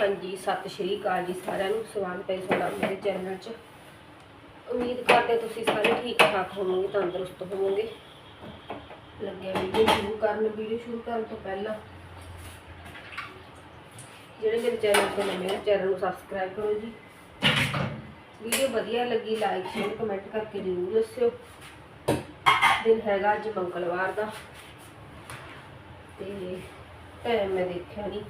ਹਾਂਜੀ, ਸਤਿ ਸ਼੍ਰੀ ਅਕਾਲ ਜੀ ਸਾਰਿਆਂ ਨੂੰ। ਸਵਾਗਤ ਹੈ ਤੁਹਾਡਾ ਮੇਰੇ ਚੈਨਲ 'ਚ। ਉਮੀਦ ਕਰਦੇ ਤੁਸੀਂ ਸਾਰੇ ਠੀਕ ਠਾਕ ਹੋਵੋਗੇ, ਤੰਦਰੁਸਤ ਹੋਵੋਗੇ। ਲੱਗਿਆ ਵੀਡੀਓ ਸ਼ੁਰੂ ਕਰਨ। ਵੀਡੀਓ ਸ਼ੁਰੂ ਕਰਨ ਤੋਂ ਪਹਿਲਾਂ ਜਿਹੜੇ ਮੇਰੇ ਚੈਨਲ ਤੇ ਨਵੇਂ ਨੇ ਚੈਨਲ ਨੂੰ ਸਬਸਕ੍ਰਾਈਬ ਕਰੋ ਜੀ। ਵੀਡੀਓ ਵਧੀਆ ਲੱਗੀ ਲਾਈਕ ਸ਼ੇਅਰ ਕਮੈਂਟ ਕਰਕੇ ਜ਼ਰੂਰ ਦੱਸਿਓ। ਦਿਨ ਹੈਗਾ ਅੱਜ ਮੰਗਲਵਾਰ ਦਾ। ਤੇ ਟਾਈਮ ਮੈਂ ਦੇਖਿਆ ਨਹੀਂ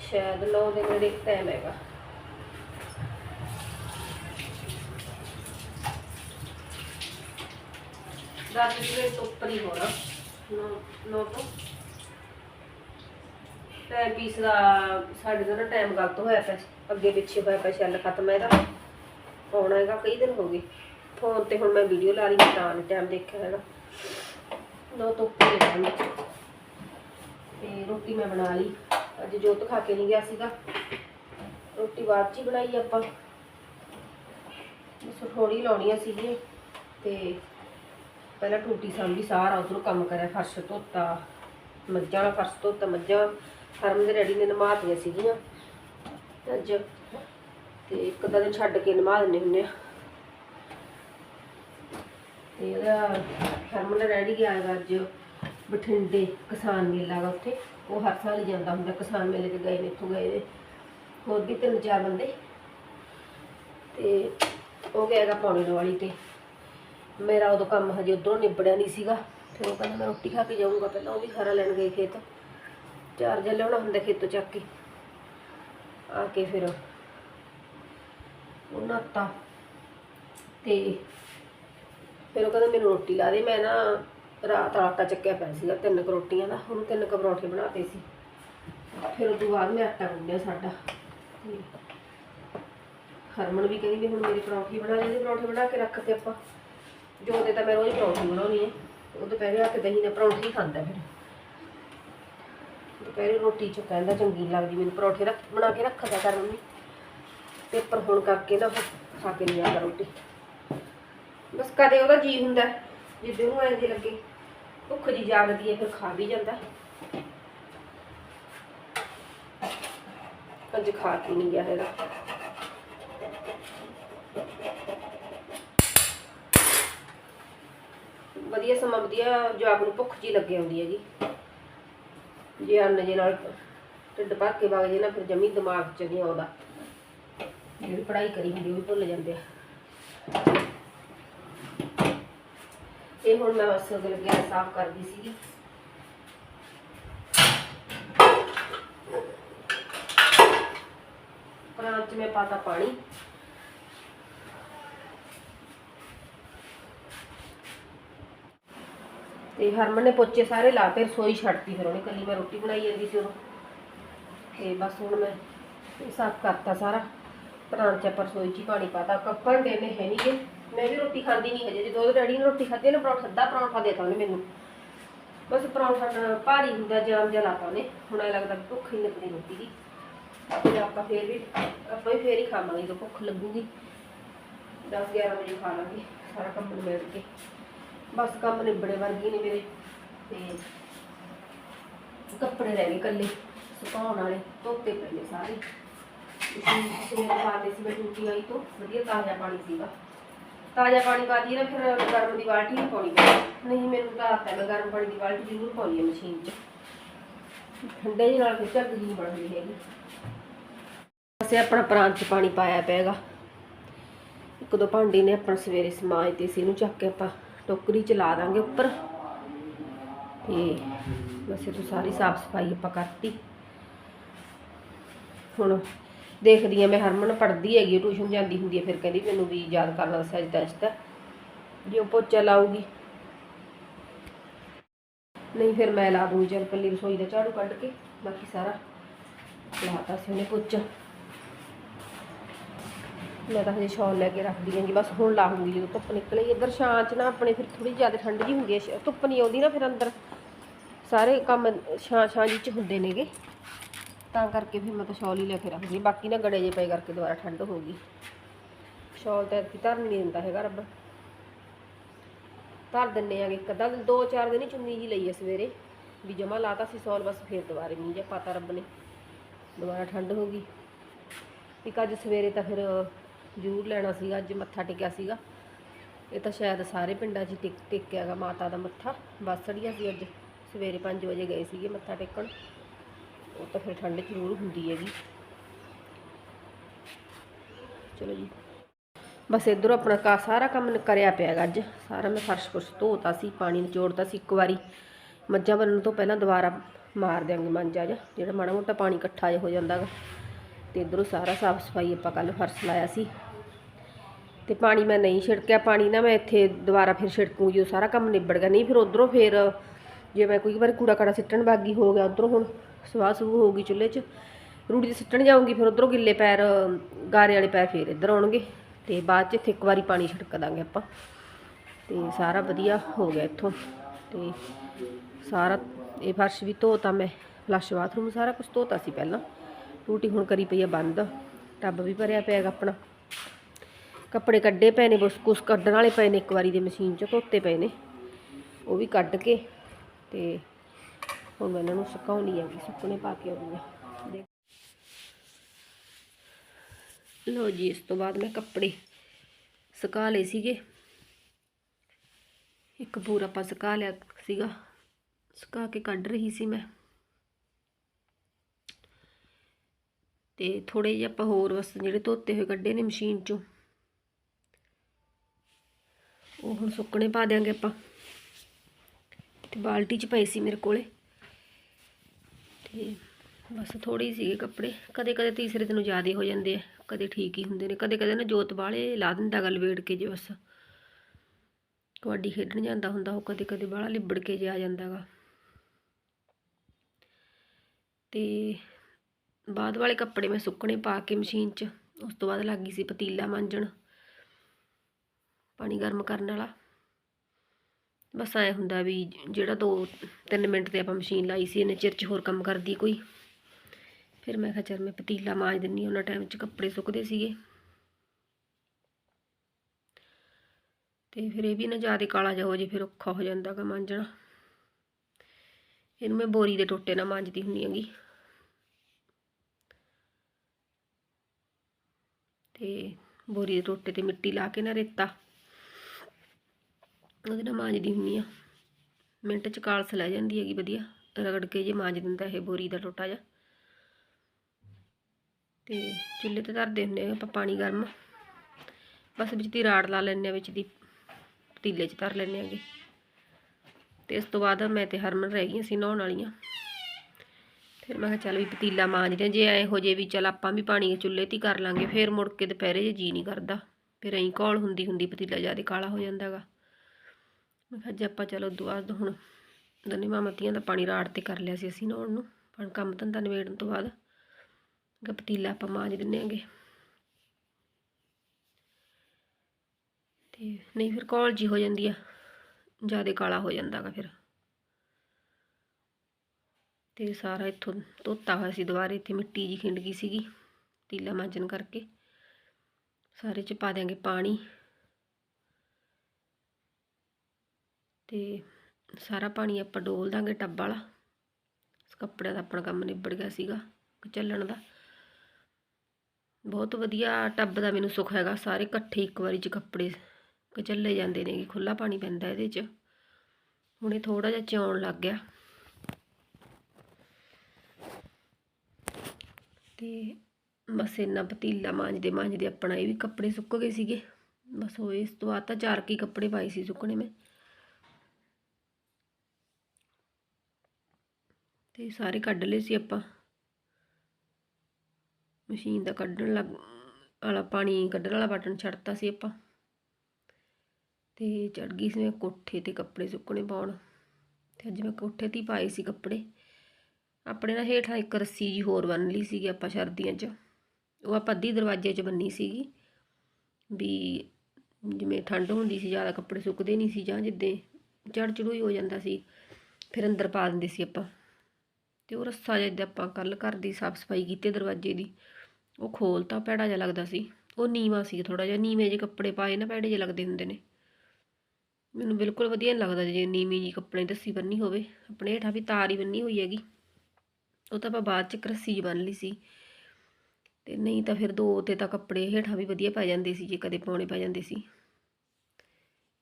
ਸ਼ਾਇਦ 9 ਦੇ ਨੇੜੇ ਟਾਈਮ ਹੈਗਾ। ਦਸ ਵਜੇ ਤੋਂ ਉੱਪਰ ਹੀ ਹੋਣਾ। 9 ਤੋਂ। ਟਾਈਮ ਪੀਸ ਦਾ ਸਾਡੇ ਦਾ ਨਾ ਟਾਈਮ ਗਲਤ ਹੋਇਆ ਪਿਆ ਅੱਗੇ ਪਿੱਛੇ ਹੋਇਆ ਪਿਆ ਛੱਲ ਖਤਮ ਹੈ ਇਹਦਾ। ਆਉਣਾ ਹੈਗਾ, ਕਈ ਦਿਨ ਹੋ ਗਏ। ਫੋਨ ਤੇ ਹੁਣ ਮੈਂ ਵੀਡੀਓ ਲਾ ਰਹੀ ਹਾਂ, ਤਾਂ ਨਹੀਂ ਟਾਈਮ ਦੇਖਿਆ ਹੈਗਾ। 9 ਤੋਂ ਉੱਪਰ ਹੀ ਟਾਈਮ ਤੇ ਰੋਟੀ ਮੈਂ ਬਣਾ ਲਈ। ਅੱਜ ਜੋਤ ਖਾ ਕੇ ਨਹੀਂ ਗਿਆ ਸੀਗਾ। ਰੋਟੀ ਬਾਅਦ ਚ ਹੀ ਬਣਾਈ ਆਪਾਂ। ਬਸ ਥੋੜੀ ਲਾਉਣੀਆਂ ਸੀਗੀਆਂ ਤੇ ਪਹਿਲਾਂ ਟੂਟੀ ਸਾਂਭੀ ਸਾਰਾ, ਉਧਰੋਂ ਕੰਮ ਕਰਿਆ ਫਰਸ਼ ਧੋਤਾ, ਮੱਝਾਂ ਵਾਲਾ ਫਰਸ਼ ਧੋਤਾ, ਮੱਝਾਂ ਫਰਮ ਦੇ ਰੈਡੀ ਨੇ ਨਮਾਤੀਆਂ ਸੀਗੀਆਂ। ਅੱਜ ਤੇ ਇੱਕ ਅੱਧਾ ਦਿਨ ਛੱਡ ਕੇ ਨਮਾ ਦਿੰਦੇ ਹੁੰਦੇ ਆ। ਤੇ ਇਹਦਾ ਹਰਮਨ ਰੈਡੀ ਗਿਆ ਹੈਗਾ ਅੱਜ ਬਠਿੰਡੇ ਕਿਸਾਨ ਮੇਲਾ ਗਾ ਉੱਥੇ। ਉਹ ਹਰ ਸਾਲ ਹੀ ਜਾਂਦਾ ਹੁੰਦਾ, ਕਿਸਾਨ ਮੇਲੇ ਤੇ ਗਏ ਨੇ ਇੱਥੋਂ ਗਏ ਨੇ। ਹੋਰ ਵੀ ਤਿੰਨ ਚਾਰ ਬੰਦੇ। ਤੇ ਉਹ ਗਿਆ ਹੈਗਾ ਪੌਣੀ ਵਾਲੀ ਤੇ। ਮੇਰਾ ਉਦੋਂ ਕੰਮ ਹਜੇ ਉਧਰੋਂ ਨਿਬੜਿਆ ਨਹੀਂ ਸੀਗਾ। ਫਿਰ ਉਹ ਕਹਿੰਦਾ, ਮੈਂ ਰੋਟੀ ਖਾ ਕੇ ਜਾਊਂਗਾ ਪਹਿਲਾਂ, ਉਹ ਵੀ ਹਰਾ ਲੈਣ ਗਏ ਖੇਤ। ਚਾਰ ਜਲ ਲਿਆਉਣਾ ਹੁੰਦਾ ਖੇਤੋਂ ਚੱਕ ਕੇ। ਆ ਕੇ ਫਿਰ ਉਹ ਨਾਤਾ ਤੇ ਫਿਰ ਉਹ ਕਹਿੰਦਾ, ਮੈਨੂੰ ਰੋਟੀ ਲਾ ਦੇ, ਮੈਂ ਨਾ ਰਾਤ ਆਟਾ ਚੱਕਿਆ ਪਿਆ ਸੀਗਾ, ਤਿੰਨ ਕੁ ਰੋਟੀਆਂ ਦਾ ਹੁਣ ਤਿੰਨ ਕੁ ਪਰੌਂਠੇ ਬਣਾਤੇ ਸੀ। ਫਿਰ ਉਸ ਤੋਂ ਬਾਅਦ ਮੈਂ ਆਟਾ ਗੁੰਨਿਆ ਸਾਡਾ। ਤੇ ਹਰਮਨ ਵੀ ਕਹਿੰਦੀ ਵੀ ਹੁਣ ਮੇਰੀ ਪਰੌਂਠੀ ਬਣਾ ਲੈਂਦੇ ਪਰੌਂਠੇ ਬਣਾ ਕੇ ਰੱਖ ਤੇ ਆਪਾਂ। ਜੋ ਦੇ ਤਾਂ ਮੈਂ ਰੋਜ਼ ਪਰੌਂਠੀ ਬਣਾਉਣੀ ਹੈ। ਉਹ ਦੁਪਹਿਰੇ ਆ ਕੇ ਦਹੀਂ ਨਾਲ ਪਰੌਂਠੀ ਹੀ ਖਾਂਦਾ ਫਿਰ। ਦੁਪਹਿਰੇ ਰੋਟੀ ਚ ਕਹਿੰਦਾ ਚੰਗੀ ਨੀ ਲੱਗਦੀ, ਮੈਨੂੰ ਪਰੌਂਠੇ ਰੱਖ, ਬਣਾ ਕੇ ਰੱਖਦਾ ਕਰ ਮੰਮੀ। ਪੇਪਰ ਹੁਣ ਕਰਕੇ ਨਾ ਉਹ ਖਾ ਕੇ ਨਹੀਂ ਆਉਂਦਾ ਰੋਟੀ। ਬਸ ਕਦੇ ਉਹਦਾ ਜੀ ਹੁੰਦਾ, ਜਿੱਦੇ ਨੂੰ ਐਂ ਜੇ ਲੱਗੇ। ਭੁੱਖ ਜੀ ਜਾਗਦੀ ਹੈ, ਫਿਰ ਖਾ ਵੀ ਜਾਂਦਾ। ਅੱਜ ਖਾ ਕੇ ਨਹੀਂ ਗਿਆ ਹੈਗਾ। ਵਧੀਆ ਸਮਾਂ, ਵਧੀਆ ਜਵਾਬ ਨੂੰ ਭੁੱਖ ਜੀ ਲੱਗੇ ਆਉਂਦੀ ਹੈਗੀ। ਜੇ ਅੰਨ ਜੇ ਨਾਲ ਢਿੱਡ ਭਰ ਕੇ ਵਗ ਜੇ ਨਾ, ਫਿਰ ਜਮੀ ਦਿਮਾਗ 'ਚ ਨਹੀਂ ਆਉਂਦਾ। ਜਿਹੜੀ ਪੜ੍ਹਾਈ ਕਰੀ ਹੁੰਦੀ, ਉਹ ਵੀ ਭੁੱਲ ਜਾਂਦੇ ਆ। ਇਹ ਹੁਣ ਮੈਂ ਬਸ ਅਗਲ ਗੈਸ ਸਾਫ਼ ਕਰਦੀ ਸੀਗੀ। ਪਰਾਂ ਚ ਮੈਂ ਪਾਤਾ ਪਾਣੀ। ਤੇ ਹਰਮਨ ਨੇ ਪੋਚੇ ਸਾਰੇ ਲਾਤੇ ਕੇ ਰਸੋਈ ਛੱਡਤੀ ਫਿਰ ਉਹਨੇ, ਕੱਲੀ ਮੈਂ ਰੋਟੀ ਬਣਾਈ ਜਾਂਦੀ ਸੀ ਉਦੋਂ। ਤੇ ਬਸ ਹੁਣ ਮੈਂ ਸਾਫ਼ ਕਰਤਾ ਸਾਰਾ। ਪਰਾਂ ਚ ਆਪਾਂ ਰਸੋਈ 'ਚ ਹੀ ਪਾਣੀ ਪਾਤਾ। ਕੱਪੜ ਦੇਣੇ ਹੈ ਨਹੀਂ ਗੇ। ਮੈਂ ਵੀ ਰੋਟੀ ਖਾਂਦੀ ਨਹੀਂ ਹਜੇ। ਜਦੋਂ ਉਹਦੇ ਡੈਡੀ ਨੇ ਰੋਟੀ ਖਾਧੀ ਨਾ ਪਰੌਂਠਾ, ਅੱਧਾ ਪਰੌਂਠਾ ਦੇਤਾ ਉਹਨੇ ਮੈਨੂੰ। ਬਸ ਪਰੌਂਠਾ ਨਾ ਭਾਰੀ ਹੁੰਦਾ, ਜਾਮ ਜਿਹਾ ਲਾਤਾ ਉਹਨੇ। ਹੁਣ ਐ ਲੱਗਦਾ ਭੁੱਖ ਹੀ ਲੱਗਦੀ ਰੋਟੀ ਦੀ। ਤੇ ਆਪਾਂ ਫੇਰ ਵੀ, ਆਪਾਂ ਵੀ ਫੇਰ ਹੀ ਖਾਵਾਂਗੇ ਜਦੋਂ ਭੁੱਖ ਲੱਗੂਗੀ। 10 11 ਵਜੇ ਖਾ ਲਾਂਗੇ, ਸਾਰਾ ਕੰਮ ਨਿਬੜ ਕੇ। ਬਸ ਕੰਮ ਨਿਬੜੇ ਵਰਗੇ ਨੇ ਮੇਰੇ। ਤੇ ਕੱਪੜੇ ਰਹਿ ਗਏ ਕੱਲੇ ਸੁਕਾਉਣ ਵਾਲੇ, ਧੋਤੇ ਪਏ ਨੇ ਸਾਰੇ। ਇਸ ਨੂੰ ਪਾਤੇ ਸੀ ਮੈਂ ਟੂਟੀ ਆਈ ਤੋਂ, ਵਧੀਆ ਤਾਜ਼ਾ ਪਾਣੀ ਸੀਗਾ। ਤਾਜ਼ਾ ਪਾਣੀ ਪਾ ਦਈਏ ਨਾ, ਫਿਰ ਗਰਮ ਦੀ ਬਾਲਟੀ ਨਹੀਂ ਪਾਉਣੀ ਨਹੀਂ, ਮੈਨੂੰ ਤਾਂ ਆਦਤ ਹੈ ਮੈਂ ਗਰਮ ਪਾਣੀ ਦੀ ਬਾਲਟੀ ਜ਼ਰੂਰ ਪਾਉਣੀ ਹੈ ਮਸ਼ੀਨ 'ਚ। ਠੰਡੇ ਜਿਹੇ ਨਾਲ ਫਿਰ ਝੱਗ ਨਹੀਂ ਬਣਦੀ ਹੈਗੀ। ਅਸੀਂ ਆਪਣਾ ਪ੍ਰਾਂਤ 'ਚ ਪਾਣੀ ਪਾਇਆ ਪੈਗਾ ਇੱਕ ਦੋ ਭਾਂਡੇ ਨੇ ਆਪਣਾ ਸਵੇਰੇ ਸਮਾਜ ਤੇ ਸੀ, ਇਹਨੂੰ ਚੱਕ ਕੇ ਆਪਾਂ ਟੋਕਰੀ 'ਚ ਲਾ ਦਾਂਗੇ ਉੱਪਰ। ਤੇ ਵੈਸੇ ਤਾਂ ਸਾਰੀ ਸਾਫ਼ ਸਫ਼ਾਈ ਆਪਾਂ ਕਰਤੀ। ਹੁਣ ਦੇਖਦੀ ਆ ਮੈਂ ਹਰਮਨ ਪੜ੍ਹਦੀ ਹੈਗੀ ਟਿਊਸ਼ਨ ਜਾਂਦੀ ਹੁੰਦੀ ਹੈ ਫਿਰ ਕਹਿੰਦੀ ਮੈਨੂੰ ਵੀ ਯਾਦ ਕਰਨਾ ਦੱਸਿਆ ਸੱਚ ਟੈਸਟ ਜੇ ਉਹ ਪੋਚਾ ਲਾਊਗੀ। ਨਹੀਂ ਫਿਰ ਮੈਂ ਲਾ ਦੂੰਗੀ, ਚੱਲ ਕੱਲੀ ਰਸੋਈ ਦਾ ਝਾੜੂ ਕੱਢ ਕੇ, ਬਾਕੀ ਸਾਰਾ ਲਾਤਾ ਸੀ ਉਹਨੇ ਪੋਚਾ ਮੈਂ ਤਾਂ ਹਜੇ ਸ਼ਾਲ ਲੈ ਕੇ ਰੱਖਦੀ ਹਾਂ ਜੀ ਬਸ ਹੁਣ ਲਾਹੂੰਗੀ ਜਦੋਂ ਧੁੱਪ ਨਿਕਲੇ ਇੱਧਰ ਛਾਂ 'ਚ ਨਾ ਆਪਣੇ ਫਿਰ ਥੋੜੀ ਜ਼ਿਆਦਾ ਠੰਡ ਜੀ ਹੁੰਦੀ ਹੈ ਧੁੱਪ ਨਹੀਂ ਆਉਂਦੀ ਨਾ ਫਿਰ ਅੰਦਰ। ਸਾਰੇ ਕੰਮ ਛਾਂ ਛਾਂ ਜੀ 'ਚ ਹੁੰਦੇ ਨੇਗੇ। ਤਾਂ ਕਰਕੇ ਫਿਰ ਮੈਂ ਤਾਂ ਸ਼ਾਲ ਹੀ ਲੈ ਕੇ ਰੱਖਦੀ ਬਾਕੀ ਨਾ ਗੜੇ ਜੇ ਪਏ ਕਰਕੇ ਦੁਬਾਰਾ ਠੰਡ ਹੋ ਗਈ। ਸ਼ਾਲ ਤਾਂ ਇੱਥੇ ਧਰਨ ਨਹੀਂ ਦਿੰਦਾ ਹੈਗਾ ਰੱਬ। ਧਰ ਦਿੰਨੇ ਆਗੇ ਇੱਕ ਅੱਧਾ ਦੋ ਚਾਰ ਦਿਨ ਹੀ ਚੁੰਨੀ ਜੀ ਲਈ ਐ ਸਵੇਰੇ। ਵੀ ਜਮਾ ਲਾਤਾ ਸੀ ਸੌਲ, ਬਸ ਫੇਰ ਦੁਬਾਰੇ ਮੀਂਹ ਜਿਹਾ ਪਾਤਾ ਰੱਬ ਨੇ। ਦੁਬਾਰਾ ਠੰਡ ਹੋ ਗਈ। ਇੱਕ ਅੱਜ ਸਵੇਰੇ ਤਾਂ ਫਿਰ ਜ਼ਰੂਰ ਲੈਣਾ ਸੀਗਾ, ਅੱਜ ਮੱਥਾ ਟੇਕਿਆ ਸੀਗਾ। ਇਹ ਤਾਂ ਸ਼ਾਇਦ ਸਾਰੇ ਪਿੰਡਾਂ 'ਚ ਟਿਕ ਟੇਕਿਆਗਾ ਮਾਤਾ ਦਾ ਮੱਥਾ। ਬਾਸੜੀਆਂ ਸੀ ਅੱਜ। ਸਵੇਰੇ 5 ਵਜੇ ਗਏ ਸੀਗੇ ਮੱਥਾ ਟੇਕਣ। ਉਹ ਤਾਂ ਫਿਰ ਠੰਡ ਜ਼ਰੂਰ ਹੁੰਦੀ ਹੈਗੀ। ਚਲੋ ਜੀ। ਬਸ ਇਧਰੋਂ ਆਪਣਾ ਕਾ ਸਾਰਾ ਕੰਮ ਕਰਿਆ ਪਿਆ ਹੈਗਾ ਅੱਜ। ਸਾਰਾ ਮੈਂ ਫਰਸ਼ ਫੁਰਸ਼ ਧੋਤਾ ਸੀ, ਪਾਣੀ ਨਿਚੋੜਤਾ ਸੀ ਇੱਕ ਵਾਰੀ। ਮੱਝਾਂ ਬੰਨਣ ਤੋਂ ਪਹਿਲਾਂ ਦੁਬਾਰਾ ਮਾਰ ਦਿਆਂਗੇ ਮੰਜਾ ਜਿਹਾ, ਜਿਹੜਾ ਮਾੜਾ ਮੋਟਾ ਪਾਣੀ ਇਕੱਠਾ ਜਿਹਾ ਹੋ ਜਾਂਦਾ ਗਾ ਤੇ ਇਧਰੋਂ ਸਾਰਾ ਸਾਫ਼ ਸਫ਼ਾਈ ਆਪਾਂ ਕੱਲ ਫਰਸ਼ ਲਾਇਆ ਸੀ। ਤੇ ਪਾਣੀ ਮੈਂ ਨਹੀਂ ਛਿੜਕਿਆ, ਪਾਣੀ ਨਾ ਮੈਂ ਇੱਥੇ ਦੁਬਾਰਾ ਫਿਰ ਛਿੜਕੂਗੀ, ਉਹ ਸਾਰਾ ਕੰਮ ਨਿਬੜ ਗਿਆ। ਨਹੀਂ, ਫਿਰ ਉਧਰੋਂ ਫਿਰ ਜੇ ਮੈਂ ਕੋਈ ਵਾਰ ਕੂੜਾ ਕਾੜਾ ਸਿੱਟਣ ਬਾਗੀ ਹੋ ਗਿਆ, ਉਧਰੋਂ ਹੁਣ ਸਵਾਹ ਸੂ ਹੋਊਗੀ ਚੁੱਲ੍ਹੇ 'ਚ। ਰੂੜੀ 'ਚ ਸਿੱਟਣ ਜਾਊਂਗੀ, ਫਿਰ ਉਧਰੋਂ ਗਿੱਲੇ ਪੈਰ, ਗਾਰੇ ਵਾਲੇ ਪੈਰ ਫੇਰ ਇੱਧਰ ਆਉਣਗੇ। ਤੇ ਬਾਅਦ 'ਚ ਇੱਥੇ ਇੱਕ ਵਾਰੀ ਪਾਣੀ ਛਿੜਕ ਦਾਂਗੇ ਆਪਾਂ। ਤੇ ਸਾਰਾ ਵਧੀਆ ਹੋ ਗਿਆ ਇੱਥੋਂ। ਤੇ ਸਾਰਾ, ਇਹ ਫਰਸ਼ ਵੀ ਧੋਤਾ ਮੈਂ। ਫਲਸ਼ ਬਾਥਰੂਮ ਸਾਰਾ ਕੁਝ ਧੋਤਾ ਸੀ ਪਹਿਲਾਂ। ਟੂਟੀ ਹੁਣ ਕਰੀ ਪਈ ਆ ਬੰਦ। ਟੱਬ ਵੀ ਭਰਿਆ ਪਿਆ ਹੈਗਾ ਆਪਣਾ। ਕੱਪੜੇ ਕੱਢੇ ਪਏ ਨੇ, ਬਸ ਕੁਛ ਕੱਢਣ ਵਾਲੇ ਪਏ ਨੇ ਇੱਕ ਵਾਰੀ ਦੇ ਮਸ਼ੀਨ 'ਚ ਧੋਤੇ ਪਏ ਨੇ। ਉਹ ਵੀ ਕੱਢ ਕੇ ਤੇ ਹੁਣ ਮੈਂ ਇਹਨਾਂ ਨੂੰ ਸੁਕਾਉਣੀ ਹੈਗੀ ਸੁੱਕਣੇ ਪਾ ਕੇ ਆਉਂਦੀ ਆ। ਦੇਖ। ਲੋ ਜੀ, ਇਸ ਤੋਂ ਬਾਅਦ ਮੈਂ ਕੱਪੜੇ ਸੁਕਾ ਲਏ ਸੀਗੇ। ਇੱਕ ਪੂਰਾ ਆਪਾਂ ਸੁਕਾ ਲਿਆ ਸੀਗਾ। ਸੁਕਾ ਕੇ ਕੱਢ ਰਹੀ ਸੀ ਮੈਂ। ਤੇ ਥੋੜੇ ਜਿਹੇ ਆਪਾਂ ਹੋਰ ਬਸ ਜਿਹੜੇ ਧੋਤੇ ਹੋਏ ਕੱਢੇ ਨੇ ਮਸ਼ੀਨ ਚੋਂ। ਉਹ ਹੁਣ ਸੁੱਕਣੇ ਪਾ ਦਿਆਂਗੇ ਆਪਾਂ। ਤੇ ਬਾਲਟੀ 'ਚ ਪਏ ਸੀ ਮੇਰੇ ਕੋਲੇ। ਤੇ ਬਸ ਥੋੜੀ ਸੀਗੇ ਕੱਪੜੇ। ਕਦੇ ਕਦੇ ਤੀਸਰੇ ਦਿਨ ਜ਼ਿਆਦੇ ਹੋ ਜਾਂਦੇ ਆ, ਕਦੇ ਠੀਕ ਹੀ ਹੁੰਦੇ ਨੇ, ਕਦੇ ਕਦੇ ਨਾ ਜੋਤ ਬਾਲੇ ਲਾ ਦਿੰਦਾ ਗੱਲ ਵੇੜ ਕੇ ਜੇ ਬਸ। ਕਬੱਡੀ ਖੇਡਣ ਜਾਂਦਾ ਹੁੰਦਾ, ਉਹ ਕਦੇ ਕਦੇ ਬਾਹਲਾ ਲਿਬੜ ਕੇ ਜੇ ਆ ਜਾਂਦਾਗਾ। ਤੇ ਬਾਅਦ ਵਾਲੇ ਕੱਪੜੇ ਮੈਂ ਸੁੱਕਣੇ ਪਾ ਕੇ ਮਸ਼ੀਨ 'ਚ, ਉਸ ਤੋਂ ਬਾਅਦ ਲੱਗ ਗਈ ਸੀ ਪਤੀਲਾ ਮਾਂਜਣ, ਪਾਣੀ ਗਰਮ ਕਰਨ ਵਾਲਾ। ਬਸ ਐ ਹੁੰਦਾ ਵੀ ਜਿਹੜਾ 2-3 ਮਿੰਟ ਤੇ ਆਪਾਂ ਮਸ਼ੀਨ ਲਾਈ ਸੀ, ਇਹਨੇ ਚਿਰ 'ਚ ਹੋਰ ਕੰਮ ਕਰਦੀ ਕੋਈ। ਫਿਰ ਮੈਂ ਕਿਹਾ ਚਲ ਮੈਂ ਪਤੀਲਾ ਮਾਂਜ ਦਿੰਨੀ ਉਹਨਾਂ ਟਾਈਮ 'ਚ ਕੱਪੜੇ ਸੁੱਕਦੇ ਸੀਗੇ। ਤੇ ਫਿਰ ਇਹ ਵੀ ਨਾ ਜ਼ਿਆਦਾ ਕਾਲਾ ਜਿਹਾ ਹੋ ਜੇ, ਫਿਰ ਔਖਾ ਹੋ ਜਾਂਦਾ ਗਾ ਮਾਂਜਣਾ। ਇਹਨੂੰ ਮੈਂ ਬੋਰੀ ਦੇ ਟੋਟੇ ਨਾਲ ਮਾਂਜਦੀ ਹੁੰਨੀ ਹੈਗੀ। ਤੇ ਬੋਰੀ ਦੇ ਟੋਟੇ ਤੇ ਮਿੱਟੀ ਲਾ ਕੇ ਨਾ ਰੇਤਾ। ਉਹਦੇ ਨਾਲ ਮਾਂਜਦੀ ਹੁੰਨੀ ਆ। ਮਿੰਟ ਚ ਕਾਲਸ ਲੈ ਜਾਂਦੀ ਹੈਗੀ ਵਧੀਆ। ਰਗੜ ਕੇ ਜੇ ਮਾਂਜ ਦਿੰਦਾ ਇਹ ਬੋਰੀ ਦਾ ਟੋਟਾ ਜਿਹਾ। ਤੇ ਚੁੱਲ੍ਹੇ ਤੇ ਧਰਦੇ ਹੁੰਦੇ ਆ ਆਪਾਂ ਪਾਣੀ ਗਰਮ। ਬਸ ਵਿੱਚ ਦੀ ਰਾੜ ਲਾ ਲੈਂਦੇ ਆ, ਵਿੱਚ ਦੀ ਪਤੀਲੇ 'ਚ ਧਰ ਲੈਂਦੇ ਆਂਗੇ ਤੇ ਇਸ ਤੋਂ ਬਾਅਦ ਮੈਂ ਤੇ ਹਰਮਨ ਰਹਿ ਗਈਆਂ ਸੀ ਨਹਾਉਣ ਵਾਲੀਆਂ। ਫਿਰ ਮੈਂ ਕਿਹਾ ਚੱਲ ਵੀ ਪਤੀਲਾ ਮਾਂਜਦੇ ਹਾਂ। ਜੇ ਐ ਹੋ ਜੇ ਵੀ ਚੱਲ ਆਪਾਂ ਵੀ ਪਾਣੀ ਚੁੱਲ੍ਹੇ 'ਤੇ ਹੀ ਕਰ ਲਾਂਗੇ, ਫਿਰ ਮੁੜ ਕੇ ਦੁਪਹਿਰੇ ਜੇ ਜੀ ਨਹੀਂ ਕਰਦਾ। ਫਿਰ ਐਂ ਘੋਲ ਹੁੰਦੀ ਹੁੰਦੀ ਪਤੀਲਾ ਜ਼ਿਆਦਾ ਕਾਲਾ ਹੋ ਜਾਂਦਾਗਾ। ਮੈਂ ਕਿਹਾ ਜੇ ਆਪਾਂ ਚਲੋ ਉਦੋਂ ਬਾਅਦ ਹੁਣ ਦੋਨੇ ਮਾਮਤੀਆਂ ਦਾ ਪਾਣੀ ਰਾੜ ਤੇ ਕਰ ਲਿਆ ਸੀ ਅਸੀਂ ਨਹਾਉਣ ਨੂੰ ਪਰ ਕੰਮ ਧੰਦਾ ਨਿਬੇੜਨ ਤੋਂ ਬਾਅਦ। ਗਾ ਪਤੀਲਾ ਆਪਾਂ ਮਾਂਜ ਦਿੰਨੇ ਆਂਗੇ। ਤੇ ਨਹੀਂ ਫਿਰ ਕੋਲ ਜੀ ਹੋ ਜਾਂਦੀ ਆ, ਜ਼ਿਆਦਾ ਕਾਲਾ ਹੋ ਜਾਂਦਾਗਾ ਫਿਰ। ਤੇ ਸਾਰਾ ਇੱਥੋਂ ਧੋਤਾ ਹੋਇਆ ਸੀ ਦੁਬਾਰੇ, ਇੱਥੇ ਮਿੱਟੀ ਜੀ ਖਿੰਡ ਗਈ ਸੀਗੀ, ਪਤੀਲਾ ਮਾਂਜਣ ਕਰਕੇ। ਸਾਰੇ ਚ ਪਾ ਦਿਆਂਗੇ ਪਾਣੀ। ਤੇ ਸਾਰਾ ਪਾਣੀ ਆਪਾਂ ਡੋਲ ਦਾਂਗੇ ਟੱਬ ਵਾਲਾ। ਇਸ ਕੱਪੜਿਆਂ ਦਾ ਆਪਣਾ ਕੰਮ ਨਿਬੜ ਗਿਆ ਸੀਗਾ ਚੱਲਣ ਦਾ। ਬਹੁਤ ਵਧੀਆ ਟੱਬ ਦਾ ਮੈਨੂੰ ਸੁੱਖ ਹੈਗਾ, ਸਾਰੇ ਇਕੱਠੇ ਇੱਕ ਵਾਰੀ ਚ ਕੱਪੜੇ ਕਚੱਲੇ ਜਾਂਦੇ ਨੇ ਖੁੱਲਾ ਪਾਣੀ ਪੈਂਦਾ ਇਹਦੇ ਚ। ਹੁਣ ਇਹ ਥੋੜਾ ਜਿਹਾ ਚੌਣ ਲੱਗ ਗਿਆ। ਤੇ ਬਸ ਇੰਨਾ ਪਤੀਲਾ ਮਾਂਜਦੇ ਮਾਂਜਦੇ ਆਪਣਾ ਇਹ ਵੀ ਕੱਪੜੇ ਸੁੱਕ ਗਏ ਸੀਗੇ। ਬਸ ਉਹ ਇਸ ਤੋਂ ਬਾਅਦ ਤਾਂ ਚਾਰ ਕੀ ਕੱਪੜੇ ਪਾਈ ਸੀ ਸੁੱਕਣੇ ਮੈਂ। ਤੇ ਸਾਰੇ ਕੱਢ ਲਏ ਸੀ ਆਪਾਂ। ਮਸ਼ੀਨ ਦਾ ਕੱਢਣ ਲੱਗ, ਵਾਲਾ ਪਾਣੀ ਕੱਢਣ ਵਾਲਾ ਬਟਨ ਛੱਡਤਾ ਸੀ ਆਪਾਂ। ਤੇ ਚੜ ਗਈ ਸੀ ਮੈਂ ਕੋਠੇ ਤੇ ਕੱਪੜੇ ਸੁੱਕਣੇ ਪਾਉਣ। ਤੇ ਅੱਜ ਮੈਂ ਕੋਠੇ ਤੇ ਹੀ ਪਾਏ ਸੀ ਕੱਪੜੇ। ਆਪਣੇ ਨਾਲ ਹੇਠਾਂ ਇੱਕ ਰੱਸੀ ਜੀ ਹੋਰ ਬੰਨ ਲਈ ਸੀਗੀ ਆਪਾਂ ਸਰਦੀਆਂ 'ਚ। ਉਹ ਆਪਾਂ ਅੱਧੀ ਦਰਵਾਜ਼ੇ 'ਚ ਬੰਨੀ ਸੀਗੀ। ਵੀ ਜਿਵੇਂ ਠੰਡ ਹੁੰਦੀ ਸੀ, ਜ਼ਿਆਦਾ ਕੱਪੜੇ ਸੁੱਕਦੇ ਨਹੀਂ ਸੀ ਜਾਂ ਜਿੱਦੇ ਚੜ ਚੜੂਈ ਹੋ ਜਾਂਦਾ ਸੀ, ਫਿਰ ਅੰਦਰ ਪਾ ਦਿੰਦੇ ਸੀ ਆਪਾਂ। ਤੇ ਉਹ ਰੱਸਾ ਜਿਹਾ ਆਪਾਂ ਕੱਲ ਘਰ ਦੀ ਸਾਫ਼ ਸਫ਼ਾਈ ਕੀਤੀ ਦਰਵਾਜ਼ੇ ਦੀ, ਉਹ ਖੋਲਤਾ ਭੈੜਾ ਜਿਹਾ ਲੱਗਦਾ ਸੀ। ਉਹ ਨੀਵਾ ਸੀ ਥੋੜਾ ਜਿਹਾ, ਨੀਵੇਂ ਜਿਹੇ ਕੱਪੜੇ ਪਾਏ ਨਾ, ਭੈੜੇ ਜਿਹੇ ਲੱਗਦੇ ਹੁੰਦੇ ਨੇ। ਮੈਨੂੰ ਬਿਲਕੁਲ ਵਧੀਆ ਨਹੀਂ ਲੱਗਦਾ ਜੇ ਨੀਵੀਂ ਜੀ ਕੱਪੜੇ ਦੱਸੀ ਬੰਨੀ ਹੋਵੇ। ਆਪਣੇ ਹੇਠਾਂ ਵੀ ਤਾਰ ਹੀ ਬੰਨੀ ਹੋਈ ਹੈਗੀ। ਉਹ ਤਾਂ ਆਪਾਂ ਬਾਅਦ ਚ ਇੱਕ ਰੱਸੀ ਜਿਹੀ ਬੰਨ ਲਈ ਸੀ। ਤੇ ਨਹੀਂ ਤਾਂ ਫਿਰ ਦੋ ਤੇ ਤਾਂ ਕੱਪੜੇ ਹੇਠਾਂ ਵੀ ਵਧੀਆ ਪੈ ਜਾਂਦੇ ਸੀ, ਜੇ ਕਦੇ ਪਾਉਣੇ ਪੈ ਜਾਂਦੇ ਸੀ।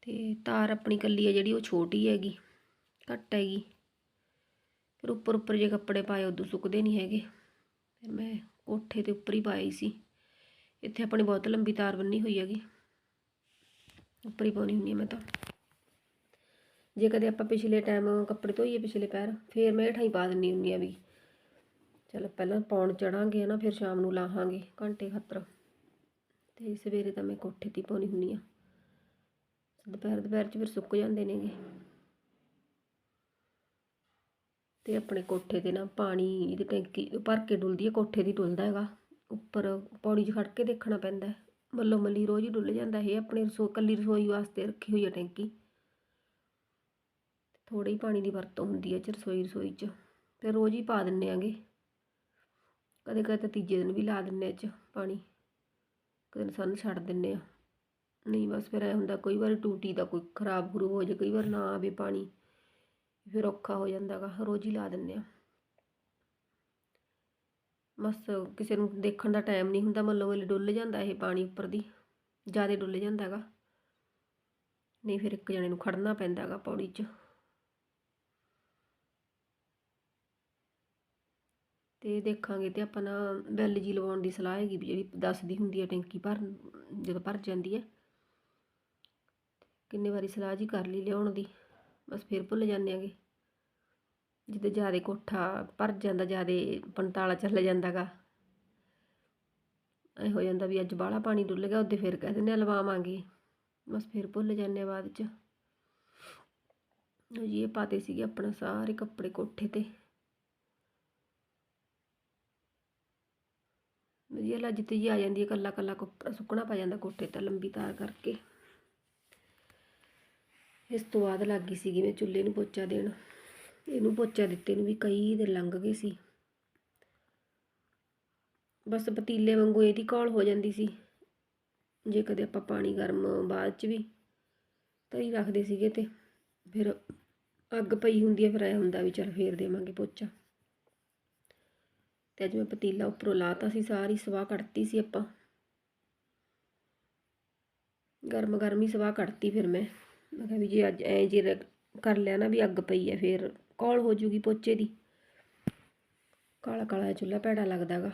ਤੇ ਤਾਰ ਆਪਣੀ ਕੱਲੀ ਹੈ ਜਿਹੜੀ, ਉਹ ਛੋਟੀ ਹੈਗੀ, ਘੱਟ ਹੈਗੀ। ਫਿਰ ਉੱਪਰ ਉੱਪਰ ਜੇ ਕੱਪੜੇ ਪਾਏ ਉਦੋਂ ਸੁੱਕਦੇ ਨਹੀਂ ਹੈਗੇ। ਫਿਰ ਮੈਂ ਕੋਠੇ ਤੇ ਉੱਪਰ ਹੀ ਪਾਈ ਸੀ। ਇੱਥੇ ਆਪਣੀ ਬਹੁਤ ਲੰਬੀ ਤਾਰ ਬੰਨੀ ਹੋਈ ਹੈਗੀ। ਉੱਪਰ ਹੀ ਪਾਉਣੀ ਹੁੰਦੀ ਹੈ ਮੈਂ ਤਾਂ। ਜੇ ਕਦੇ ਆਪਾਂ ਪਿਛਲੇ ਟਾਈਮ ਕੱਪੜੇ ਧੋਈਏ ਪਿਛਲੇ ਪੈਰ, ਫਿਰ ਮੈਂ ਹੇਠਾਂ ਹੀ ਪਾ ਦਿੰਨੀ ਹੁੰਦੀ ਆ ਵੀ ਚਲੋ ਪਹਿਲਾਂ ਪਾਉਣ ਚੜਾਂਗੇ ਨਾ ਫਿਰ ਸ਼ਾਮ ਨੂੰ ਲਾਹਾਂਗੇ ਘੰਟੇ ਖਾਤਰ। ਤੇ ਸਵੇਰੇ ਤਾਂ ਮੈਂ ਕੋਠੇ ਤੇ ਹੀ ਪਾਉਣੀ ਹੁੰਦੀ ਆ। ਦੁਪਹਿਰ ਦੁਪਹਿਰ ਚ ਫਿਰ ਸੁੱਕ ਜਾਂਦੇ ਨੇਗੇ। ਅਤੇ ਆਪਣੇ ਕੋਠੇ ਤੇ ਨਾ ਪਾਣੀ ਦੀ ਟੈਂਕੀ ਭਰ ਕੇ ਡੁੱਲਦੀ ਹੈ ਕੋਠੇ ਦੀ ਡੁੱਲਦਾ ਹੈਗਾ। ਉੱਪਰ ਪੌੜੀ 'ਚ ਖੜ੍ਹ ਕੇ ਦੇਖਣਾ ਪੈਂਦਾ ਮੱਲੋ ਮੱਲੀ ਰੋਜ਼ ਹੀ ਡੁੱਲ ਜਾਂਦਾ ਇਹ ਆਪਣੇ ਰਸੋ ਇਕੱਲੀ ਰਸੋਈ ਵਾਸਤੇ ਰੱਖੀ ਹੋਈ ਹੈ ਟੈਂਕੀ। ਥੋੜ੍ਹੇ ਹੀ ਪਾਣੀ ਦੀ ਵਰਤੋਂ ਹੁੰਦੀ ਹੈ ਚ ਰਸੋਈ ਰਸੋਈ 'ਚ। ਤੇ ਰੋਜ਼ ਹੀ ਪਾ ਦਿੰਦੇ ਆਂਗੇ। ਕਦੇ ਕਦੇ ਤਾਂ ਤੀਜੇ ਦਿਨ ਵੀ ਲਾ ਦਿੰਦੇ ਇਹ 'ਚ ਪਾਣੀ। ਕਦੇ ਸਾਨੂੰ ਛੱਡ ਦਿੰਦੇ ਆ। ਨਹੀਂ ਬਸ ਫਿਰ ਐ ਹੁੰਦਾ ਕਈ ਵਾਰ ਟੂਟੀ ਦਾ ਕੋਈ ਖਰਾਬ ਖਰੂ ਹੋ ਜਾਏ, ਕਈ ਵਾਰ ਨਾ ਆਵੇ ਪਾਣੀ। ਫਿਰ ਔਖਾ ਹੋ ਜਾਂਦਾ ਗਾ ਰੋਜ਼ ਹੀ ਲਾ ਦਿੰਨੇ ਆ। ਬਸ ਕਿਸੇ ਨੂੰ ਦੇਖਣ ਦਾ ਟਾਈਮ ਨਹੀਂ ਹੁੰਦਾ ਮੱਲੋ ਮੱਲੀ ਡੁੱਲ ਜਾਂਦਾ ਇਹ ਪਾਣੀ ਉੱਪਰ ਦੀ, ਜ਼ਿਆਦਾ ਡੁੱਲ ਜਾਂਦਾ ਹੈਗਾ। ਨਹੀਂ ਫਿਰ ਇੱਕ ਜਣੇ ਨੂੰ ਖੜਨਾ ਪੈਂਦਾ ਹੈਗਾ ਪੌੜੀ 'ਚ। ਤੇ ਦੇਖਾਂਗੇ ਤੇ ਆਪਾਂ ਨਾ ਬੈਲ ਜੀ ਲਵਾਉਣ ਦੀ ਸਲਾਹ ਹੈਗੀ ਵੀ ਜਿਹੜੀ ਦੱਸਦੀ ਹੁੰਦੀ ਹੈ ਟੈਂਕੀ ਭਰ, ਜਦੋਂ ਭਰ ਜਾਂਦੀ ਹੈ ਕਿੰਨੇ ਵਾਰੀ ਸਲਾਹ ਜੀ ਕਰ ਲਈ ਲਿਆਉਣ ਦੀ। ਬਸ ਫਿਰ ਭੁੱਲ ਜਾਂਦੇ ਆਂਗੇ। ਜਿੱਦੇ ਜ਼ਿਆਦਾ ਕੋਠਾ ਭਰ ਜਾਂਦਾ, ਜ਼ਿਆਦਾ ਪੰਤਾਲਾ ਚੱਲ ਜਾਂਦਾਗਾ। ਐ ਹੋ ਜਾਂਦਾ ਵੀ ਅੱਜ ਬਾਹਲਾ ਪਾਣੀ ਡੁੱਲ ਗਿਆ, ਉਹਦੇ ਫਿਰ ਕਹਿ ਦਿੰਦੇ ਆ ਲਵਾਵਾਂਗੇ। ਬਸ ਫਿਰ ਭੁੱਲ ਜਾਂਦੇ ਆ ਬਾਅਦ ਚ। ਲਓ ਜੀ, ਇਹ ਪਾਤੇ ਸੀਗੇ ਆਪਣਾ ਸਾਰੇ ਕੱਪੜੇ ਕੋਠੇ ਤੇ। ਵਧੀਆ ਲੱਜਤ ਜੀ, ਆ ਜਾਂਦੀ ਹੈ ਕੱਲਾ ਕੱਲਾ ਕੱਪੜਾ ਸੁੱਕਣਾ ਪੈ ਜਾਂਦਾ ਕੋਠੇ ਤੇ ਲੰਬੀ ਤਾਰ ਕਰਕੇ। ਇਸ ਤੋਂ ਬਾਅਦ ਲੱਗ ਗਈ ਸੀਗੀ ਮੈਂ ਚੁੱਲ੍ਹੇ ਨੂੰ ਪੋਚਾ ਦੇਣ। ਇਹਨੂੰ ਪੋਚਾ ਦਿੱਤੇ ਨੂੰ ਵੀ ਕਈ ਦਿਨ ਲੰਘ ਗਏ ਸੀ। ਬਸ ਪਤੀਲੇ ਵਾਂਗੂ ਇਹਦੀ ਕੌਲ ਹੋ ਜਾਂਦੀ ਸੀ। ਜੇ ਕਦੇ ਆਪਾਂ ਪਾਣੀ ਗਰਮ ਬਾਅਦ ਚ ਵੀ ਧਰੀ ਰੱਖਦੇ ਸੀਗੇ ਤੇ ਫਿਰ ਅੱਗ ਪਈ ਹੁੰਦੀ ਹੈ ਫਿਰ ਐ ਹੁੰਦਾ ਵੀ ਚਲ ਫੇਰ ਦੇਵਾਂਗੇ ਪੋਚਾ। ਤੇ ਅੱਜ ਮੈਂ ਪਤੀਲਾ ਉੱਪਰੋਂ ਲਾਤਾ ਸੀ, ਸਾਰੀ ਸਵਾਹ ਕੱਢਤੀ ਸੀ ਆਪਾਂ। ਗਰਮ ਗਰਮ ਹੀ ਸਵਾਹ ਕੱਢਤੀ ਫਿਰ ਮੈਂ। ਮੈਂ ਕਿਹਾ ਵੀ ਜੇ ਅੱਜ ਐ ਜੇ ਕਰ ਲਿਆ ਨਾ ਵੀ ਅੱਗ ਪਈ ਹੈ ਫਿਰ ਕੌਲ ਹੋ ਜੂਗੀ ਪੋਚੇ ਦੀ। ਕਾਲਾ ਕਾਲਾ ਚੁੱਲ੍ਹਾ ਭੈੜਾ ਲੱਗਦਾਗਾ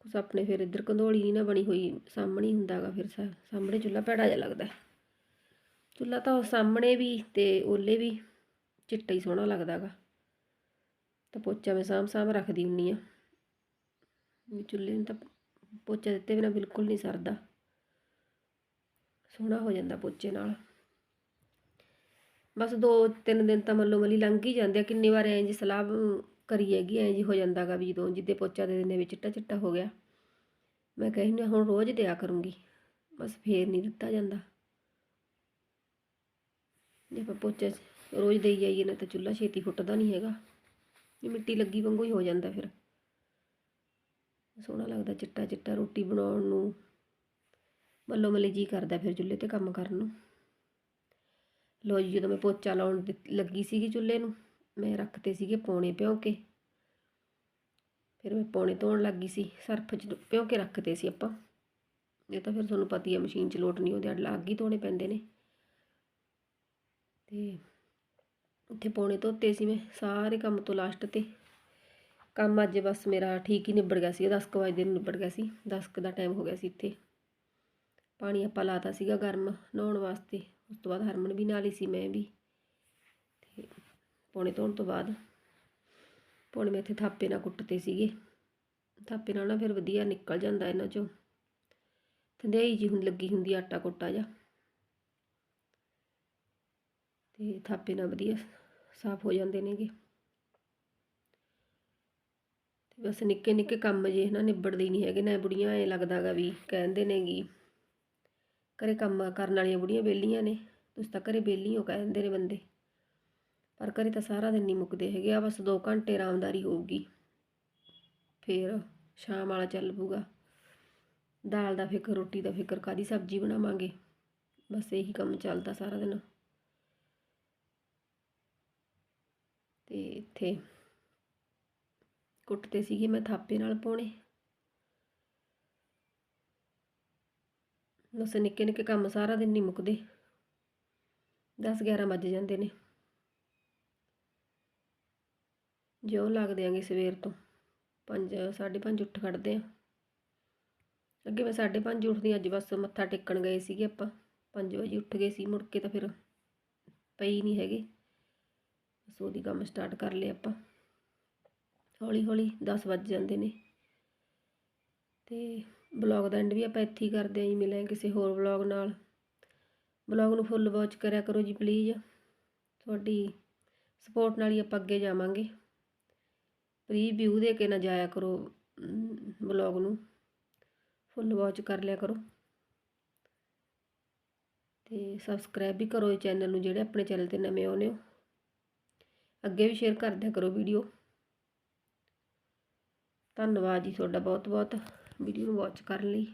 ਕੁਛ ਆਪਣੇ ਫਿਰ ਇੱਧਰ ਕੰਧੋਲੀ ਨਹੀਂ ਨਾ ਬਣੀ ਹੋਈ, ਸਾਹਮਣੇ ਹੀ ਹੁੰਦਾਗਾ ਫਿਰ ਸਾਹਮਣੇ ਚੁੱਲ੍ਹਾ ਭੈੜਾ ਜਿਹਾ ਲੱਗਦਾ। ਚੁੱਲ੍ਹਾ ਤਾਂ ਉਹ ਸਾਹਮਣੇ ਵੀ ਤੇ ਓਲੇ ਵੀ, ਚਿੱਟਾ ਹੀ ਸੋਹਣਾ ਲੱਗਦਾਗਾ ਤਾਂ ਪੋਚਾ ਮੈਂ ਸਾਂਭ ਸਾਂਭ ਰੱਖਦੀ ਹੁੰਨੀ ਆ। ਵੀ ਚੁੱਲ੍ਹੇ ਨੂੰ ਤਾਂ ਪੋਚਾ ਦਿੱਤੇ ਬਿਨਾ ਬਿਲਕੁਲ ਨਹੀਂ ਸਰਦਾ। ਸੋਹਣਾ ਹੋ ਜਾਂਦਾ ਪੋਚੇ ਨਾਲ। ਬਸ ਦੋ ਤਿੰਨ ਦਿਨ ਤਾਂ ਮੱਲੋ ਮੱਲੀ ਲੰਘ ਹੀ ਜਾਂਦੇ ਆ। ਕਿੰਨੀ ਵਾਰ ਐਂ ਜੀ ਸਲਾਹ ਕਰੀ ਹੈਗੀ, ਐਂ ਜੀ ਹੋ ਜਾਂਦਾਗਾ ਵੀ ਜਦੋਂ ਜਿੱਦੇ ਪੋਚਾ ਦੇ ਦਿੰਦੇ ਵੀ ਚਿੱਟਾ ਚਿੱਟਾ ਹੋ ਗਿਆ। ਮੈਂ ਕਹਿੰਦੀ ਹੁਣ ਰੋਜ਼ ਦਿਆ ਕਰੂੰਗੀ, ਬਸ ਫੇਰ ਨਹੀਂ ਦਿੱਤਾ ਜਾਂਦਾ। ਜੇ ਆਪਾਂ ਪੋਚਾ ਰੋਜ਼ ਦੇਈ ਜਾਈਏ ਨਾ ਤਾਂ ਚੁੱਲ੍ਹਾ ਛੇਤੀ ਫੁੱਟਦਾ ਨਹੀਂ ਹੈਗਾ। ਇਹ ਮਿੱਟੀ ਲੱਗੀ ਵਾਂਗੂ ਹੀ ਹੋ ਜਾਂਦਾ ਫਿਰ। ਸੋਹਣਾ ਲੱਗਦਾ ਚਿੱਟਾ ਚਿੱਟਾ ਰੋਟੀ ਬਣਾਉਣ ਨੂੰ। ਮੱਲੋ ਮੱਲੀ ਜੀ ਕਰਦਾ ਫਿਰ ਚੁੱਲ੍ਹੇ ਤੇ ਕੰਮ ਕਰਨ ਨੂੰ। ਲੋ ਜੀ, ਜਦੋਂ ਮੈਂ ਪੋਚਾ ਲਾਉਣ ਲੱਗੀ ਸੀਗੀ ਚੁੱਲ੍ਹੇ ਨੂੰ, ਮੈਂ ਰੱਖਤੇ ਸੀਗੇ ਪੌਣੇ ਭਿਉਂ ਕੇ ਫਿਰ ਮੈਂ ਪੌਣੇ ਧੋਣ ਲੱਗੀ ਸੀ, ਸਰਫ 'ਚ ਭਿਉਂ ਕੇ ਰੱਖਤੇ ਸੀ ਆਪਾਂ। ਇਹ ਤਾਂ ਫਿਰ ਤੁਹਾਨੂੰ ਪਤਾ ਹੀ ਆ, ਮਸ਼ੀਨ 'ਚ ਲੋਟ ਨਹੀਂ ਹੁੰਦੇ ਅੱਗ ਹੀ ਧੋਣੇ ਪੈਂਦੇ ਨੇ। ਤੇ ਉੱਥੇ ਪੌਣੇ ਧੋਤੇ ਸੀ ਮੈਂ, ਸਾਰੇ ਕੰਮ ਤੋਂ ਲਾਸਟ ਤੇ। ਕੰਮ ਅੱਜ ਬਸ ਮੇਰਾ ਠੀਕ ਹੀ ਨਿਬੜ ਗਿਆ ਸੀ 10 ਵਜੇ ਨੂੰ ਨਿਬੜ ਗਿਆ ਸੀ 10 ਦਾ ਟਾਈਮ ਹੋ ਗਿਆ ਸੀ ਇੱਥੇ। ਪਾਣੀ ਆਪਾਂ ਲਾਤਾ ਸੀਗਾ ਗਰਮ, ਨਹਾਉਣ ਵਾਸਤੇ। ਉਸ ਤੋਂ ਬਾਅਦ ਹਰਮਨ ਵੀ ਨਾਲ ਹੀ ਸੀ, ਮੈਂ ਵੀ। ਤੇ ਪੌਣੇ ਧੋਣ ਤੋਂ ਬਾਅਦ ਪੌਣੇ ਮੈਂ ਇੱਥੇ ਥਾਪੇ ਨਾਲ ਕੁੱਟਤੇ ਸੀਗੇ। ਥਾਪੇ ਨਾਲ ਨਾ ਫਿਰ ਵਧੀਆ ਨਿਕਲ ਜਾਂਦਾ ਇਹਨਾਂ ਚੋਂ। ਥੰਦਿਆਈ ਜੀ ਹੁਣ ਲੱਗੀ ਹੁੰਦੀ ਆਟਾ ਕੋਟਾ ਜਾ ਤੇ ਥਾਪੇ ਨਾਲ ਵਧੀਆ ਸਾਫ਼ ਹੋ ਜਾਂਦੇ ਨੇਗੇ। ਤੇ ਬਸ ਨਿੱਕੇ ਨਿੱਕੇ ਕੰਮ ਜੇ ਨਾ ਨਿਬੜਦੇ ਨਹੀਂ ਹੈਗੇ, ਨਾ ਬੁੜੀਆਂ ਐ ਲੱਗਦਾਗਾ ਵੀ, ਕਹਿੰਦੇ ਨੇਗੀ ਘਰੇ ਕੰਮ ਕਰਨ ਵਾਲੀਆਂ ਬੁੜੀਆਂ ਬੇਲੀਆਂ ਨੇ, ਤੁਸੀਂ ਤਾਂ ਘਰੇ ਬੇਲੀ ਹੋ ਕਹਿੰਦੇ ਨੇ ਬੰਦੇ। ਪਰ ਘਰੇ ਤਾਂ ਸਾਰਾ ਦਿਨ ਨਹੀਂ ਮੁੱਕਦੇ ਹੈਗੇ ਆ ਬਸ 2 ਘੰਟੇ ਆਰਾਮਦਾਰੀ ਹੋਊਗੀ। ਫਿਰ ਸ਼ਾਮ ਵਾਲਾ ਚੱਲ ਪੂਗਾ ਦਾਲ ਦਾ ਫਿਕਰ, ਰੋਟੀ ਦਾ ਫਿਕਰ ਕਾਦੀ ਸਬਜ਼ੀ ਬਣਾਵਾਂਗੇ? ਬਸ ਇਹੀ ਕੰਮ ਚੱਲਦਾ ਸਾਰਾ ਦਿਨ। ਤੇ ਇੱਥੇ ਕੁੱਟਤੇ ਸੀਗੇ ਮੈਂ ਥਾਪੇ ਨਾਲ ਪਾਉਣੇ ਬਸ ਨਿੱਕੇ ਨਿੱਕੇ ਕੰਮ ਸਾਰਾ ਦਿਨ ਨਹੀਂ ਮੁੱਕਦੇ। 10 11 ਵੱਜ ਜਾਂਦੇ ਨੇ। ਜਿਉਂ ਲੱਗਦੇ ਆਂਗੇ ਸਵੇਰ ਤੋਂ 5 5:30 ਉੱਠ ਖੜਦੇ ਆ। ਅੱਗੇ ਮੈਂ 5:30 ਉੱਠਦੀ ਅੱਜ ਬਸ ਮੱਥਾ ਟੇਕਣ ਗਏ ਸੀਗੇ ਆਪਾਂ। 5 ਵਜੇ ਉੱਠ ਗਏ ਸੀ, ਮੁੜ ਕੇ ਤਾਂ ਫਿਰ ਪਈ ਨਹੀਂ ਹੈਗੇ। ਬਸ ਉਹਦੀ ਕੰਮ ਸਟਾਰਟ ਕਰ ਲਿਆ ਆਪਾਂ। ਹੌਲੀ ਹੌਲੀ 10 ਵੱਜ ਜਾਂਦੇ ਨੇ। ਤੇ ਬਲੌਗ ਦਾ ਐਂਡ ਵੀ ਆਪਾਂ ਇੱਥੇ ਹੀ ਕਰਦੇ ਆਂ ਜੀ ਮਿਲਾਂਗੇ ਕਿਸੇ ਹੋਰ ਬਲੌਗ ਨਾਲ। ਬਲੌਗ ਨੂੰ ਫੁੱਲ ਵਾਚ ਕਰਿਆ ਕਰੋ ਜੀ ਪਲੀਜ਼ ਤੁਹਾਡੀ ਸਪੋਰਟ ਨਾਲ ਹੀ ਆਪਾਂ ਅੱਗੇ ਜਾਵਾਂਗੇ। ਪ੍ਰੀ ਵਿਊ ਦੇ ਕੇ ਨਾ ਜਾਇਆ ਕਰੋ ਬਲੌਗ ਨੂੰ। ਫੁੱਲ ਵਾਚ ਕਰ ਲਿਆ ਕਰੋ। ਤੇ ਸਬਸਕ੍ਰਾਈਬ ਵੀ ਕਰੋ ਇਹ ਚੈਨਲ ਨੂੰ, ਜਿਹੜੇ ਆਪਣੇ ਚੈਨਲ ਤੇ ਨਵੇਂ ਆਉਨੇ ਹੋ। ਅੱਗੇ ਵੀ ਸ਼ੇਅਰ ਕਰਦਿਆ ਕਰੋ ਵੀਡੀਓ ਧੰਨਵਾਦ ਜੀ ਤੁਹਾਡਾ ਬਹੁਤ ਬਹੁਤ ਵੀਡੀਓ ਨੂੰ ਵਾਚ ਕਰਨ ਲਈ।